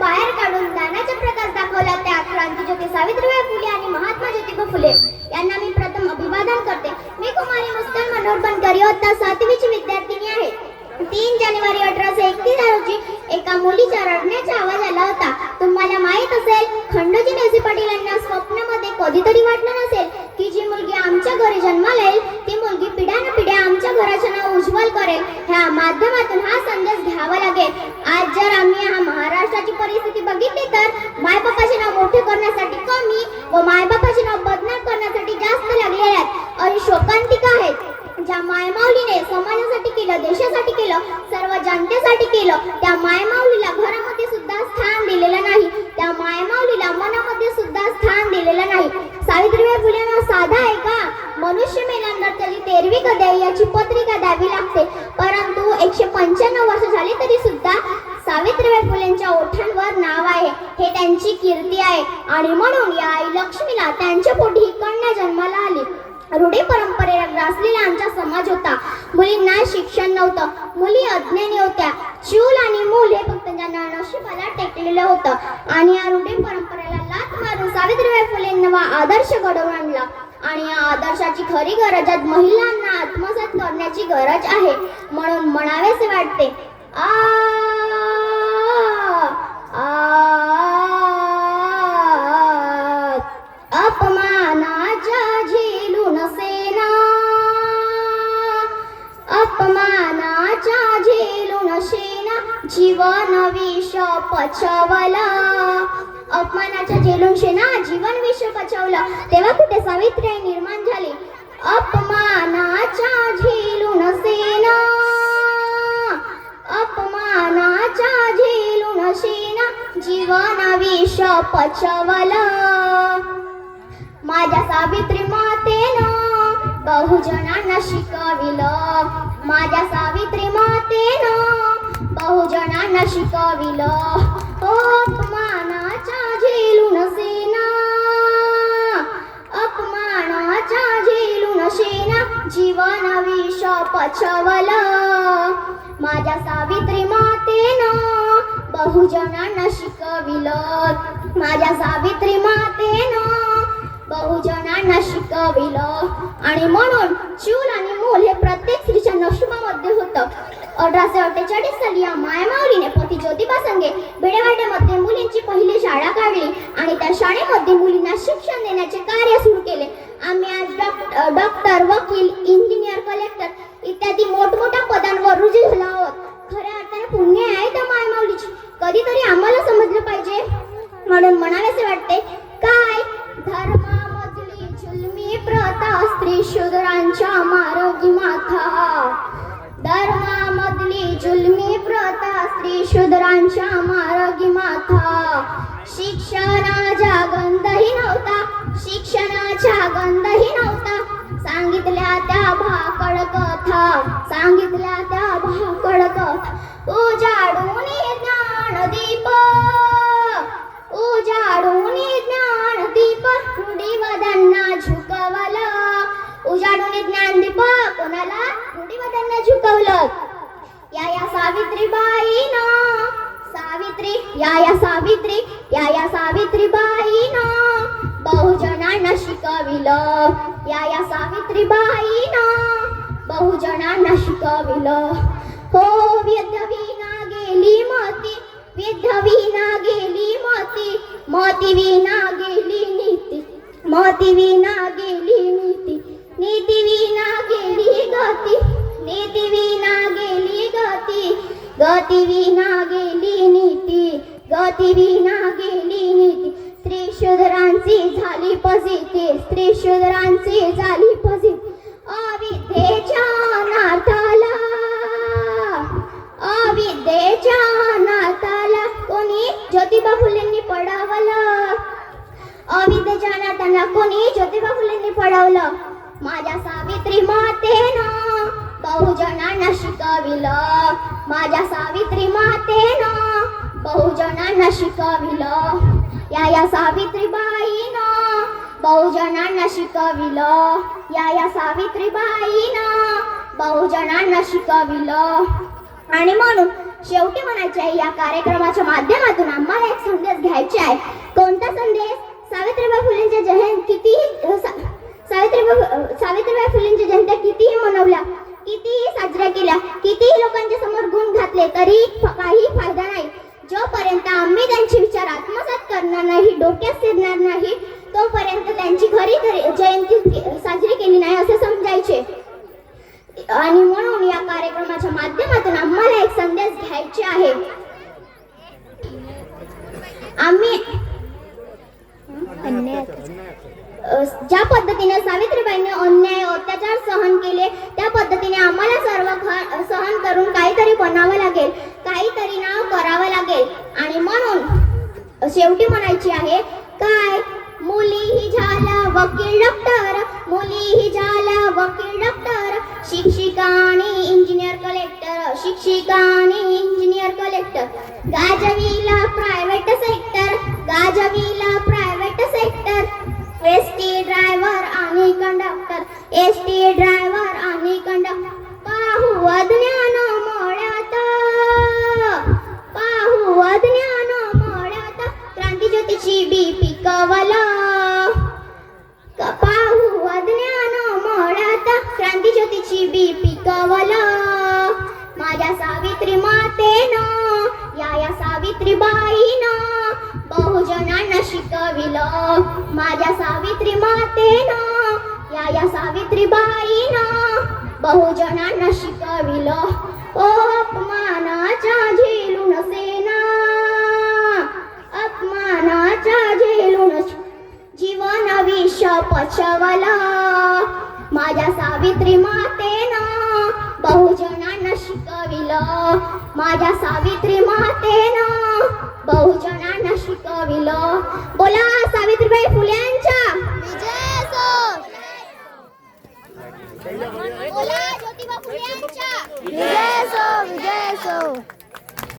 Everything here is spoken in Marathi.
बाहेर काढून ज्ञानाचा प्रकाश दाखवला त्या क्रांतीज्योती सावित्रीबाई फुले आणि महात्मा ज्योतिबा फुले. यांना मी प्रथम अभिवादन करते. मी कुमारी मुस्कान मनोहर बनकर इयत्ता सातवीची विद्यार्थिनी आहे. तीन जानेवारी अठराशे एकतीस रोजी एका मुलीच्या रडण्याचा आवाज याची पत्रिका द्यावी लागते. परंतु एकशे पंच्याण्णव वर्ष झाली तरी सुद्धा सावित्रीबाई फुलेंच्या ओठांवर नाव आहे. हे त्यांची कीर्ती आहे. आणि म्हणून या आई लक्ष्मीला त्यांच्या पोटी कन्या जन्माला आली. रूढी परंपरेला ग्रासलेला आमचा समाज होता. मुलींना शिक्षण नव्हतं. मुली अज्ञानी होत्या. चूल आणि मूल हे फक्त ज्यांना नशिबाला टेकलेलं होतं. आणि या रूढी परंपरेला लात मारून सावित्रीबाई फुलेंना आदर्श घडवून आणला. आणि आदर्शाची खरी गरज आज महिलांना आत्मसात करण्याची गरज आहे. म्हणून म्हणावेसे वाटते. आ अपमानाच्या झेलून सेना. अपमानाच्या झेलून सेना. जीवन विष पचवला. अपमानाच्या झेलून सेना जीवन विष पचवलं. तेव्हा कुठे सावित्री निर्माण झाली? अपमानाच्या झेलून सेना. अपमानाच्या झेलून सेना. जीवन विष पचवलं. माझ्या सावित्री मातेनं बहुजनांना शिकविलं. माझ्या सावित्री मातेनं बहुजनांना शिकविलं. हो बहुजनांना शिकविलं माझ्या सावित्री मातेनं बहुजनांना शिकविलं आणि म्हणून चूल आणि मूल हे प्रत्येक स्त्रीच्या नशिबामध्ये होतं. अठराशे अठ्ठेचाळीस साली या मायमाऊलीने पती ज्योतिबा संगे बेडेवाड्यामध्ये मुलींची पहिली शाळा काढली आणि त्या शाळेमध्ये मुलींना शिक्षण देण्याचे कार्य सुरू केले. आम्ही आज डॉक्टर डॉक्टर वकील इंजिनियर कलेक्टर इत्यादी मोठमोठ्या पदांवर प्रथा शूद्रांच्या मारोगी माथा. शिक्षणाचा गंधही नव्हता शिक्षणाचा गंधही नव्हता. सांगितल्या त्या भाकड कथा सांगितल्या त्या भाकड कथा. उजाडून ज्ञान दीप उजाडून ज्ञान दीप. रूढीवाद्यांना झुकवलं. उजाडून ज्ञान दीप कोणाला? रूढीवाद्यांना झुकवलं. या या सावित्रीबाईनं. सावित्री या या सावित्री या या सावित्रीबाईनं. बहुजनांना शिकविलं. या या सावित्रीबाईनं. बहुजनांना शिकविलं. हो विधवीना गेली मती विधवीना गेली मती मती विना गेली नीती मती विना गेली नीती नीती विना गेली गती नीती गती विना गेली नीती गती विना गेली नीती. स्त्री शूद्रांची झाली पजिती स्त्री शूद्रांची झाली पजिती अविद्येच्या नाताला अविद्येच्या नाताला कोणी ज्योतिबा फुलेंनी पडावलं? अविद्येच्या नाताला कोणी ज्योतिबा फुलेंनी पडवलं? माझ्या सावित्री मातेनं बहुजनांना शिकविलं. माझ्या सावित्री मातेनं बहुजनांना शिकविलं. या या सावित्रीबाईनं बहुजनांना शिकविलं. या या सावित्रीबाईनं बहुजनांना शिकविलं. आणि म्हणून शेवटी म्हणायचे आहे या कार्यक्रमाच्या माध्यमातून आम्हाला एक संदेश घ्यायचा आहे. कोणता संदेश? सावित्रीबाई फुलेंच्या जयंती कितीही सा- सावित्रीबाई सावित्रीबाई फुलेंच्या जयंत्या कितीही मनवल्या कितीही साजऱ्या केल्या कितीही लोकांच्या समोर गुण घातले तरी काही फायदा नाही. जोपर्यंत आम्ही त्यांचे विचार आत्मसात करणार नाही डोक्यात शिरणार नाही तोपर्यंत त्यांची खरी जयंती साजरी केली नाही असे समजायचे. आणि म्हणून या कार्यक्रमाच्या माध्यमातून आम्हाला एक संदेश घ्यायचे आहे. आम्ही ज्या पद्धतीने सावित्रीबाईंनी अन्याय अत्याचार सहन केले करायची आहे? काय? मुलीही झाल्या वकील डॉक्टर. मुलीही झाला वकील डॉक्टर. शिक्षिका आणि इंजिनियर कलेक्टर. शिक्षिका आणि इंजिनियर कलेक्टर. गाजवीला private sector गाजवीला private sector S T driver आणि कंडक्टर एस टी ड्रायव्हर बहुजनांना माझ्या सावित्री मातेना या या सावित्रीबाईनं बहुजनांना शिकविलं. अपमानाच्या झेलून सेना अपमानाच्या झेलून जीवन विष पचवला. माझ्या सावित्री मातेना बहुजनांना शिकविलं. माझ्या सावित्री मातेना बहुजन